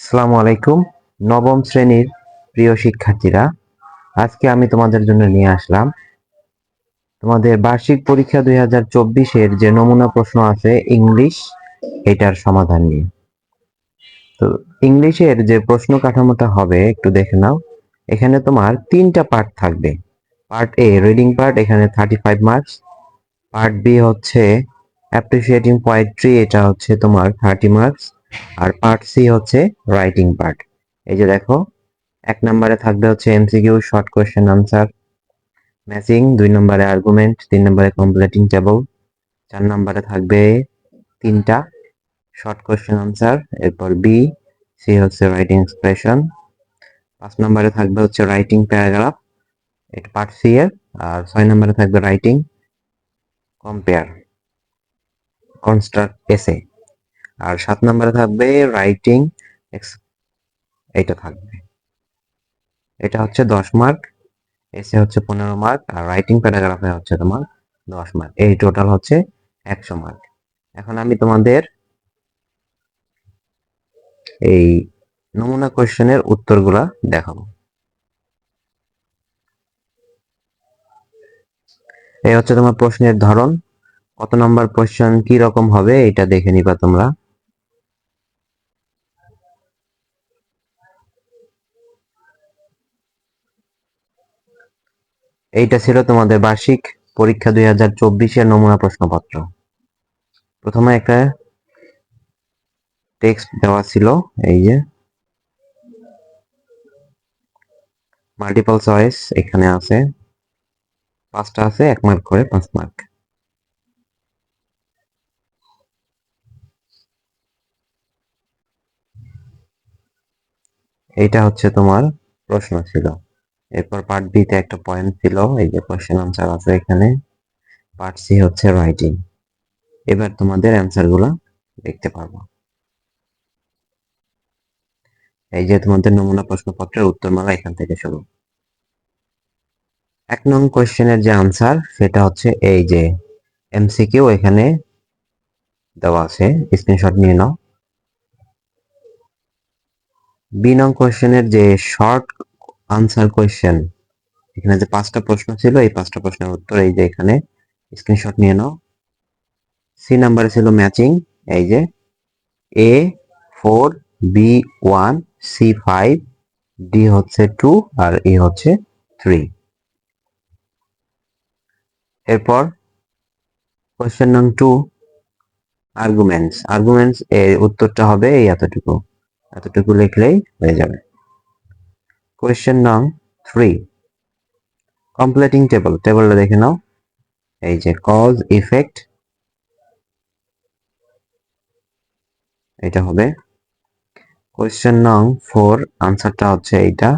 আসসালামু আলাইকুম, নবম শ্রেণির প্রিয় শিক্ষার্থীরা। আজকে আমি তোমাদের জন্য নিয়ে আসলাম তোমাদের বার্ষিক পরীক্ষা দুই হাজার চব্বিশের যে নমুনা প্রশ্ন আছে ইংলিশ, এটার সমাধান নিয়ে। তো ইংলিশের যে প্রশ্ন কাঠামোটা হবে, একটু দেখে নাও। এখানে তোমার তিনটা পার্ট থাকবে। পার্ট এ, রিডিং পার্ট, এখানে thirty five marks part B হচ্ছে অ্যাপ্রিসিয়েটিং পোয়েট্রি এটা হচ্ছে তোমার থার্টি মার্কস আর পার্ট সি হচ্ছে রাইটিং পার্ট এই যে দেখো, এক নম্বরে থাকবে হচ্ছে MCQ short question answer matching দুই নম্বরে আর্গুমেন্ট তিন নম্বরে কমপ্লিটিং টেবল চার নম্বরে থাকবে তিনটা শর্ট কোয়েশ্চেন আনসার এরপর বি সি হচ্ছে রাইটিং এক্সপ্রেশন পাঁচ নম্বরে থাকবে হচ্ছে রাইটিং প্যারাগ্রাফ এটা পার্ট সি এর, আর ছয় নম্বরে থাকবে রাইটিং কম্পেয়ার কনস্ট্রাক্ট এসে আর সাত নম্বরে থাকবে রাইটিং এইটা থাকবে। এটা হচ্ছে দশ মার্ক এসে হচ্ছে পনেরো মার্ক আর রাইটিং প্যারাগ্রাফে হচ্ছে তোমার দশ মার্ক এই টোটাল হচ্ছে একশো মার্ক এখন আমি তোমাদের এই নমুনা কোয়েশ্চেনের উত্তরগুলা দেখাবো। এই হচ্ছে তোমার প্রশ্নের ধরন। কত নম্বর কোয়েশ্চেন কি রকম হবে এটা দেখে নিবা তোমরা। এইটা ছিল তোমাদের বার্ষিক পরীক্ষা দুই হাজার চব্বিশের নমুনা প্রশ্নপত্র। প্রথমে একটা টেক্সট দেওয়া ছিল, এই যে মাল্টিপল চয়েস এখানে আছে। পাঁচটা আছে, এক মার্ক করে পাঁচ মার্ক এইটা হচ্ছে তোমার প্রশ্ন ছিল। এরপর পার্ট বি তে একটা পয়েন্ট ছিল, এই যে কোশ্চেন আনসার আছে এখানে। পার্ট সি হচ্ছে রাইটিং এবার তোমাদের অ্যান্সারগুলা দেখতে পারব। এই যে তোমাদের নমুনা প্রশ্নপত্রের উত্তরমালা এখান থেকে শুরু। এক নং কোয়েশ্চেনের যে আনসার সেটা হচ্ছে এই যে এমসিকিউ এখানে দেওয়া আছে। স্ক্রিনশট নিয়ে নাও। বি নং কোয়েশ্চেনের যে শর্ট আনসার কোয়েশ্চেন এখানে যে পাঁচটা প্রশ্ন ছিল, এই পাঁচটা প্রশ্নের উত্তর এই যে এখানে। স্ক্রিনশট নিয়ে নাও। সি নাম্বারে ছিল ম্যাচিং এই যে A four B one C five D হচ্ছে টু আর এ হচ্ছে থ্রি এরপর কোয়েশ্চেন নং টু আর্গুমেন্টস আর্গুমেন্টস এর উত্তরটা হবে এই এতটুকু। এতটুকু লিখলেই হয়ে যাবে। কোয়েশ্চেন নং থ্রি কমপ্লিটিং টেবল টেবলটা দেখে নাও। এই যে কজ ইফেক্ট এটা হবে। কোয়েশ্চেন নং ফোর আনসারটা হচ্ছে এইটা।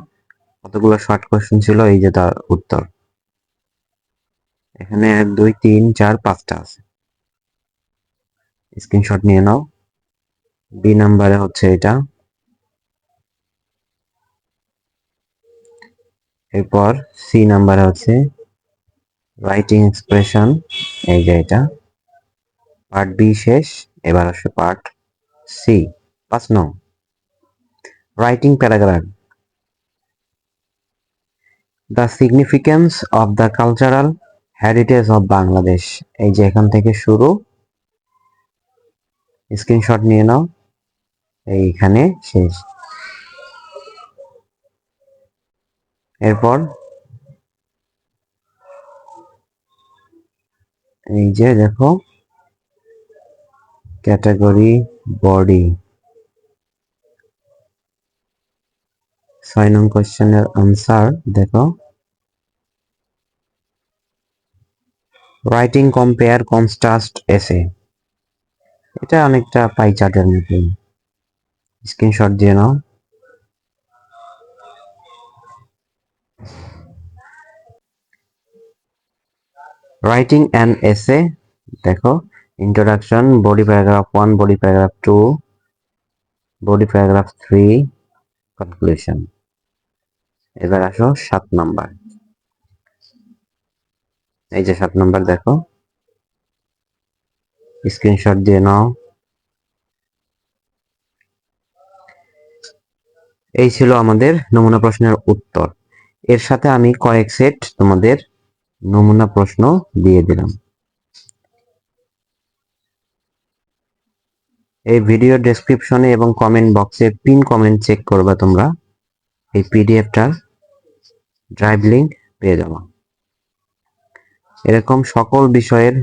কতগুলো শর্ট কোয়েশ্চেন ছিল? এই যে তার উত্তর। এখানে এক, দুই, তিন, চার, পাঁচটা আছে। স্ক্রিনশট নিয়ে নাও। বি নাম্বারে হচ্ছে এটা। এরপর সি নাম্বারে হচ্ছে রাইটিং এক্সপ্রেশন এই যে এটা। পার্ট বি শেষ, এবার আসবে পার্ট সি পাঁচ নং। Writing paragraph the significance of the cultural heritage of Bangladesh এই যে এখান থেকে শুরু। স্ক্রিনশট নিয়ে নাও। এইখানে শেষ। এরপর এই যে দেখো, ক্যাটাগরি বডি। ছয় নং কোয়েশ্চেনের আনসার, দেখো। রাইটিং কম্পেয়ার কনস্ট্রাস্ট এসে এটা অনেকটা পাই চার্টের মতোই। স্ক্রিনশট দিয়ে নাও। রাইটিং অ্যান এসে দেখো introduction body paragraph one body paragraph two body paragraph three conclusion এবার আসো সাত নাম্বার। এই যে সাত নাম্বার দেখো। স্ক্রিনশট দিয়ে নাও। এই ছিল আমাদের নমুনা প্রশ্নের উত্তর। এর সাথে আমি কয়েক সেট তোমাদের নমুনা প্রশ্ন দিয়ে দিলাম। এই ভিডিও ডেসক্রিপশনে এবং কমেন্ট বক্সে পিন কমেন্ট চেক করবে তোমরা। এই পিডিএফটার ড্রাইভ লিংক পেয়ে যাব। এরকম সকল বিষয়ের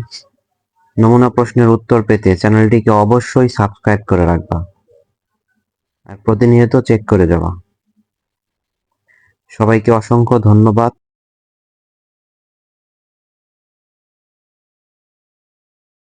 নমুনা প্রশ্নের উত্তর পেতে চ্যানেলটিকে অবশ্যই সাবস্ক্রাইব করে রাখবা আর প্রতিনিয়ত চেক করে যাবা। সবাইকে অসংখ্য ধন্যবাদ।